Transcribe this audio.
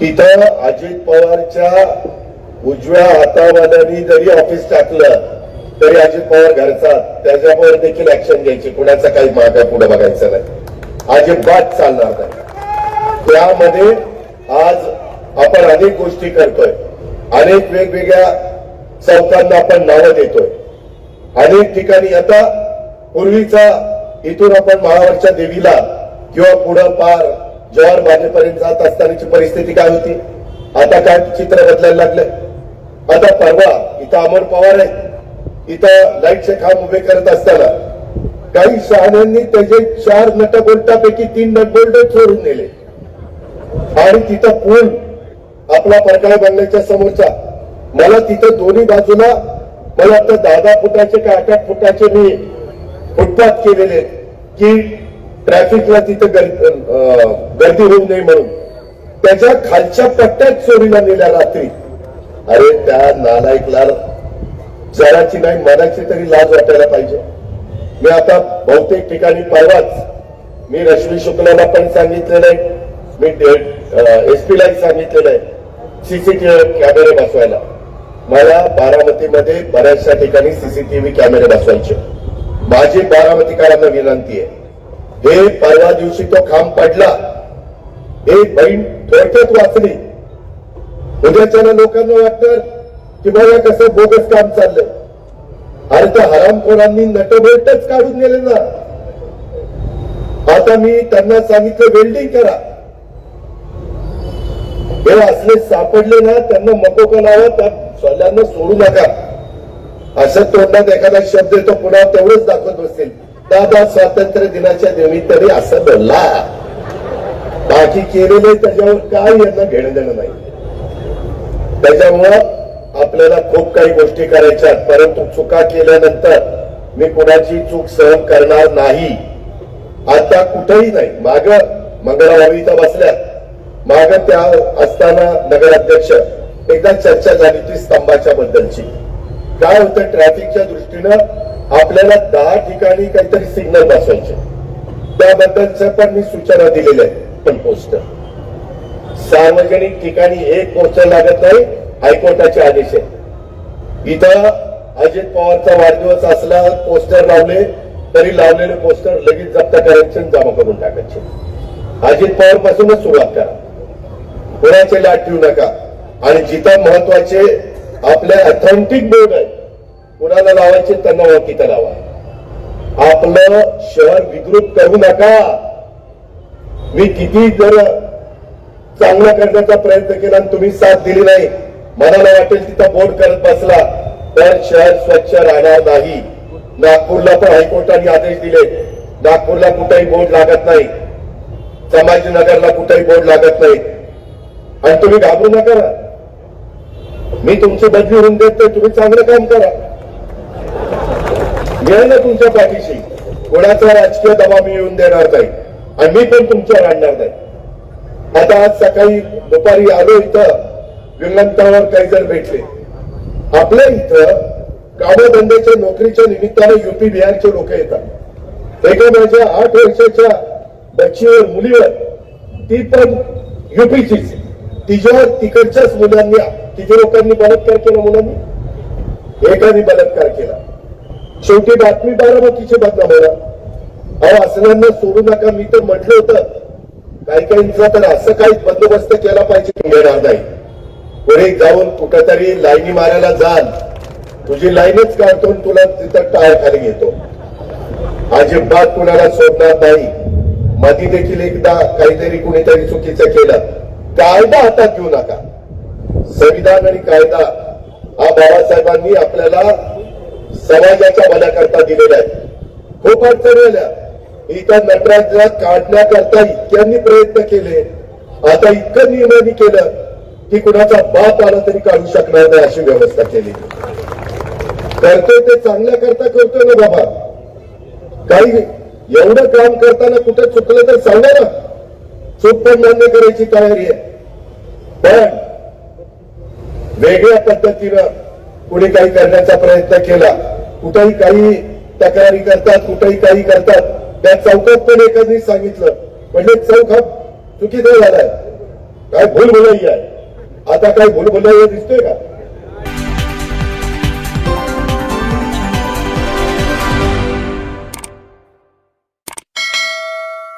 तिथं अजित पवारच्या उजव्या हातावाल्यानी जरी ऑफिस टाकलं तरी अजित पवार घरचा त्याच्यावर देखील ऍक्शन घ्यायची. कुणाचा काही मागा पुढे बघायचं नाही. अजिबात चालणार नाही. त्यामध्ये आज आपण अनेक गोष्टी करतोय. अनेक वेगवेगळ्या चौकांना आपण नावं देतोय. अनेक ठिकाणी आता पूर्वीचा इथून आपण महावरच्या देवीला किंवा पुढं पार जवाहर बागेपर्यंत जात असतानाची परिस्थिती काय होती? आता काय चित्र बदलायला लागलंय? आता परवा इथं अमर पवार आहेत. इथं लाईटचे खांब उभे करत असताना काही शहाण्यांनी त्याचे चार नटबोल्टापैकी तीन नटबोल्ट चोरून नेले. आणि तिथं पूल आपला परकाळ बंगल्याच्या समोरचा. मला तिथं दोन्ही बाजूला मला आता दहा दहा फुटाचे का आठ आठ फुटाचे मी फुटपाथ केलेले की ट्रॅफिकला तिथं गर्दी होऊ नये म्हणून. त्याच्या खालच्या पट्ट्यात चोरीला नेल्या रात्री. अरे त्या नालायकला जराची नाही मनाची तरी लाज वाटायला पाहिजे. मी आता बहुतेक ठिकाणी परवाच मी रश्मी शुक्लाला पण सांगितलेलं आहे मी एस पी सांगितलेलं आहे सीसीटीव्ही कॅमेरे बसवायला. मला बारामतीमध्ये बऱ्याचशा ठिकाणी सीसीटीव्ही कॅमेरे बसवायचे. माझी बारामतीकारांना विनंती आहे. हे परवा दिवशी तो खांब पडला. हे बहीण थोडक्यात वाचली. उद्याच्या लोकांना वाटतं की बघा कसं बोगस काम चाललंय. अरे त्या हरामखोरांनी नटबोल्टच काढून गेले ना. आता मी त्यांना सांगितलं वेल्डिंग करा. हे असले सापडले ना त्यांना मकोका लावा त्या सोल्यांना सोडू नका. असं तोंडात एखादा शब्द येतो पुन्हा तेवढंच दाखवत बसतील दादा स्वातंत्र्य दिनाच्या निमित्ताने असं बोलला. बाकी केलेले त्याच्यावर काय यांना घेणं देणं नाही. त्याच्यामुळं आपल्याला खूप काही गोष्टी करायच्या परंतु चुका केल्यानंतर मी कुणाची चूक सहन करणार नाही. आता कुठेही नाही. माग मंगळवारी इथं बसल्या. माग त्या असताना नगराध्यक्ष. एकदा चर्चा झाली ती स्तंभाच्या बद्दलची. काय होतं ट्रॅफिकच्या दृष्टीनं आपल्याला दहा ठिकाणी काहीतरी सिग्नल बसवायचे त्याबद्दलच्या पण मी सूचना दिलेल्या आहेत पण पोस्टर सार्वजनिक ठिकाणी एक पोस्टर लागत नाही हायकोर्टाचे आदेश आहे इथं अजित पवारचा वाढदिवस असला पोस्टर लावले तरी लावलेले पोस्टर लगेच जप्त करायचे जमा करून टाकायचे. अजित पवार पासूनच सुरुवात करा. कोणाचे लाट ठेवू नका. आणि जिथं महत्त्वाचे आपले ऑथेंटिक बोर्ड आहे कुणाला लावायचे त्यांना तिथं लावा. आपलं शहर विकृत करू नका. मी किती जर चांगला करण्याचा प्रयत्न केला आणि तुम्ही साथ दिली नाही मनाला वाटेल तिथं बोर्ड करत बसला तर शहर स्वच्छ राहणार नाही. नागपूरला पण हायकोर्टाने आदेश दिले. नागपूरला कुठेही बोर्ड लागत नाही. संभाजीनगरला कुठेही बोर्ड लागत नाही. आणि तुम्ही घाबरू नका. मी तुमची बदली होऊन देत तुम्ही चांगलं काम करा. मिळेल ना तुमच्या पाठीशी कोणाचा राजकीय दबाव मी येऊन देणार नाही. आणि मी पण तुमच्यावर आणणार नाही आता आज सकाळी दुपारी आलो इथं विमानतळावर काही जर भेटले. आपल्या इथं कामधंद्याच्या नोकरीच्या निमित्तानं युपी बिहारचे लोक येतात. एका माझ्या आठ वर्षाच्या बच्चीवर मुलीवर? ती पण युपीचीच. तिच्यावर तिकडच्याच मुलांनी तिच्या लोकांनी बलात्कार केला मुलांनी? एकाने बलात्कार केला. शेवटी बातमी बारामतीची बदनाम होला अहो असल्यांना सोडू नका मी तर म्हटलं होतं. काही काहींचा तर असं काही बंदोबस्त केला पाहिजे येणार नाही. पुढे जाऊन कुठेतरी लाईनी मारायला जाल. तुझी लाईनच काढतो तुला तिथं टाळ खाली घेतो. अजिबात कुणाला सोडणार नाही. मधी देखील एकदा काहीतरी कुणीतरी चुकीचं केलं. कायदा हातात घेऊ नका. संविधान आणि कायदा. हा बाबासाहेबांनी आपल्याला समाजाच्या भल्याकरता दिलेल्या आहे खूप अडचणी आल्या. इथं नटराजात काढण्याकरता इतक्यांनी प्रयत्न केले. आता इतकं निर्णय केलं की कुणाचा बाप आला तरी काढू शकणार नाही अशी व्यवस्था केली. करतोय ते चांगल्या करता करतोय ना बाबा. काही एवढं काम करताना कुठे चुकलं तर सांगा ना. चूक पण मान्य करायची तयारी आहे. पण वेगळ्या पद्धतीनं कुणी काही करण्याचा प्रयत्न केला. कुठेही काही तक्रारी करतात कुठेही काही करतात त्या चौकात पण एकाने सांगितलं. म्हणजे चौक हा चुकीचा झालाय. काय भूलभुलई आहे. आता काय भूलभुलई दिसतोय का?